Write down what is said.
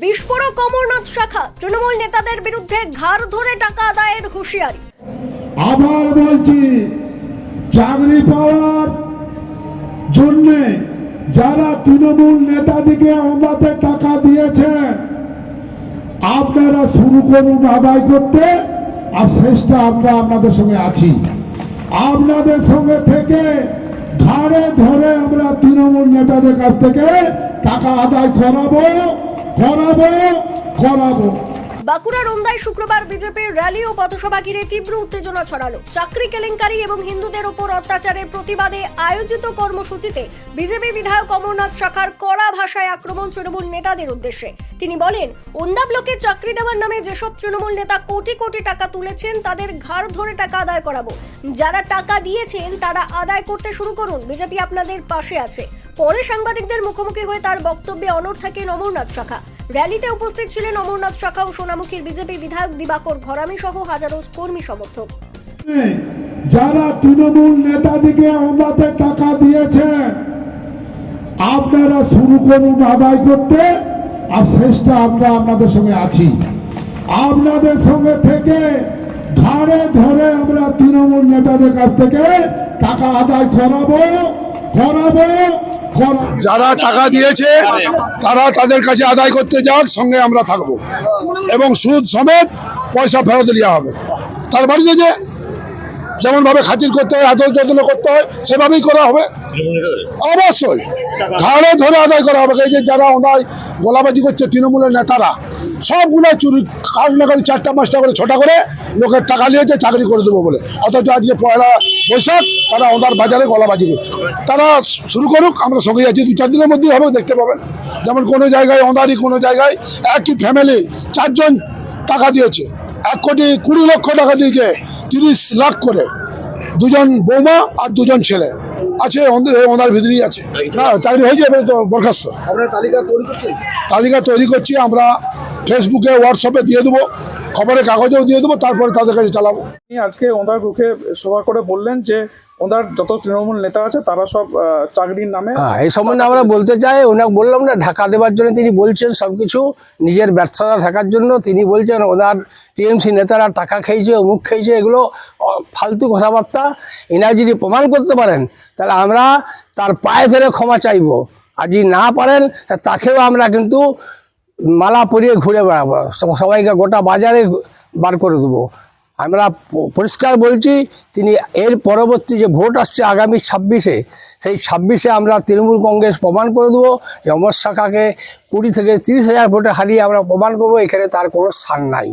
বিস্ফোরক অমরনাথ শাখা তৃণমূল নেতাদের বিরুদ্ধে ঘাড় ধরে টাকা আদায়ের হুঁশিয়ারি। আবার বলছি, চাকরি পাওয়ার জন্য যারা তৃণমূল নেতাদিকে আমাদের টাকা দিয়েছেন আপনারা শুরু করুন আদায় করতে, আর শেষটা আমরা আপনাদের সঙ্গে আছি। আপনাদের সঙ্গে থেকে ঘাড়ে ধরে আমরা তৃণমূল নেতাদের কাছ থেকে টাকা আদায় করাবো। বাঁকুড়ার ওন্দায় শুক্রবার বিজেপির র্যালি ও পথসভা ঘিরে তীব্র উত্তেজনা ছড়ালো। চাকরি কেলেঙ্কারি এবং হিন্দুদের ওপর অত্যাচারের প্রতিবাদে আয়োজিত কর্মসূচিতে বিজেপি বিধায়ক অমরনাথ শাখার কড়া ভাষায় আক্রমণ তৃণমূল নেতাদের উদ্দেশ্যে। তিনি বলেন ওন্দা ব্লকে চাকরি দেওয়ার নামে যেসব তৃণমূল নেতা কোটি কোটি টাকা তুলেছেন, তাদের ঘাড় ধরে টাকা আদায় করাবো। যারা টাকা দিয়েছেন, তারা আদায় করতে শুরু করুন। বিজেপি আপনাদের পাশে আছে। পরে সাংবাদিকদের মুখোমুখি হয়ে তার বক্তব্যে অনড় থাকেন অমরনাথ শাখা। র্যালিতে উপস্থিত ছিলেন অমরনাথ শাখা ও সোনামুখীর বিজেপি বিধায়ক দিবাকর ঘরামি সহ হাজারো কর্মী সমর্থক। যারা তৃণমূল নেতাদিকে আমাদের টাকা দিয়েছেন আপনারা শুরু করুন আদায় করতে, আর শেষটা আমরা আপনাদের সঙ্গে আছি। আপনাদের সঙ্গে থেকে ঘাড়ে ধরে আমরা তৃণমূল নেতাদের কাছ থেকে টাকা আদায় করাবো করাবো যারা টাকা দিয়েছে, তারা তাদের কাছে আদায় করতে যাক, সঙ্গে আমরা থাকব। এবং সুদ সমেত পয়সা ফেরত দেওয়া হবে। তার বাড়িতে যে যেমন ভাবে খাতির করতে হয় আদল যত্ন করতে হয়, সেভাবেই করা হবে। অবশ্যই। ঘাড়ে ধরে আদায় করা হবে। এই যে যারা ওনায় গোলাবাজি করছে, তৃণমূলের নেতারা, সবগুলো চুরি কাজ না করে চারটা পাঁচটা করে ছটা করে লোকের টাকা নিয়েছে চাকরি করে দেবো বলে। অথচ আজকে পয়লা বৈশাখ, তারা ওনার বাজারে গলাবাজি করছে। তারা শুরু করুক, আমরা সঙ্গে আছি দু চার দিনের মধ্যেই হবে, দেখতে পাবেন। যেমন কোনো জায়গায় ওনারই কোনো জায়গায় একই ফ্যামিলি চারজন টাকা দিয়েছে। এক কোটি কুড়ি লক্ষ টাকা দিয়েছে। তিরিশ লাখ করে। দুজন বৌমা আর দুজন ছেলে। আছে ওনার ভিতরেই আছে। না চাকরি হয়ে যাবে তো বরখাস্ত। তালিকা তৈরি করছি আমরা। ফেসবুকে হোয়াটসঅ্যাপে দিয়ে দেবো খবরের কাগজেও দিয়ে দেবো তারপরে তাদের কাছে চালাবো। আজকে ওনার মুখে সভা করে বললেন যে ওনার যত তৃণমূল নেতা আছে তারা সব চাকরির নামে হ্যাঁ এই সম্বন্ধে আমরা বলতে চাই ওনাকে বললাম না ঢাকা দেওয়ার জন্য তিনি বলছেন সবকিছু নিজের ব্যর্থতা ঢাকার জন্য তিনি বলছেন ওনার টিএমসি নেতারা টাকা খেয়েছে মুখ খেয়েছে এগুলো ফালতু কথাবার্তা এনারা যদি প্রমাণ করতে পারেন তাহলে আমরা তার পায়ে ধরে ক্ষমা চাইব। আর যদি না পারেন তাকেও আমরা কিন্তু মালা পরিয়ে ঘুরে বেড়াবো। সবাইকে গোটা বাজারে বার করে দেবো। আমরা পরিষ্কার বলছি, তিনি এর পরবর্তী যে ভোট আসছে আগামী ছাব্বিশে, সেই ছাব্বিশে আমরা তৃণমূল কংগ্রেস প্রমাণ করে দেবো যে অমর শাখাকে কুড়ি থেকে তিরিশ হাজার ভোটে হারিয়ে আমরা প্রমাণ করব, এখানে তার কোনো স্থান নাই।